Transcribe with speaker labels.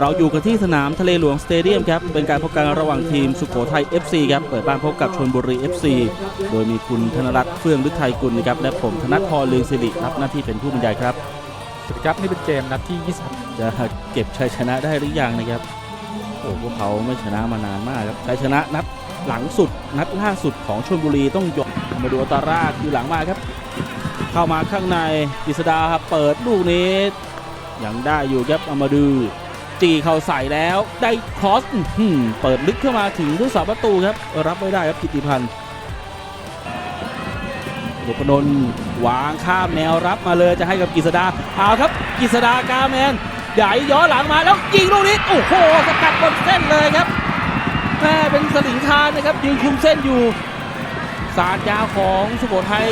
Speaker 1: เราอยู่กันที่สนามทะเลหลวงสเตเดียมครับ เป็นการพบกันระหว่างทีมสุโขทัย FC ครับ เปิดบ้านพบกับชลบุรี FC โดยมีคุณธนรัตน์เฟื่องฤทัยกุลนะครับ และผมธนัทพรเลืองสิริรับหน้าที่เป็นผู้บรรยายครับ
Speaker 2: สวัสดีครับ นี่เป็นเกมนัดที่ 20
Speaker 1: จะเก็บชัยชนะได้หรือยังนะครับ โอ้พวกเขาไม่ชนะมานานมากครับ ชัยชนะนัดหลังสุด นัดล่าสุดของชลบุรีต้องยกมาดูอัตราราคือหลังมาครับ เข้ามาข้างในกฤษดาครับเปิดลูกนี้ยังได้อยู่ครับเอามาดู จีเข้าใส่แล้วได้ครอสเปิดลึกเข้ามาถึงผู้สาประตูครับ รับไม่ได้ครับกิติพันธ์ดุพนนวางข้ามแนวรับมาเลยจะให้กับกฤษดาเอาครับกฤษดากาแมนใหญ่ย้อนหลังมาแล้วยิงลูกนี้โอ้โหสกัดบนเส้นเลยครับแม่เป็นสลิงคานนะครับยืนคุมเส้นอยู่ สาดยาวของสุโขทัย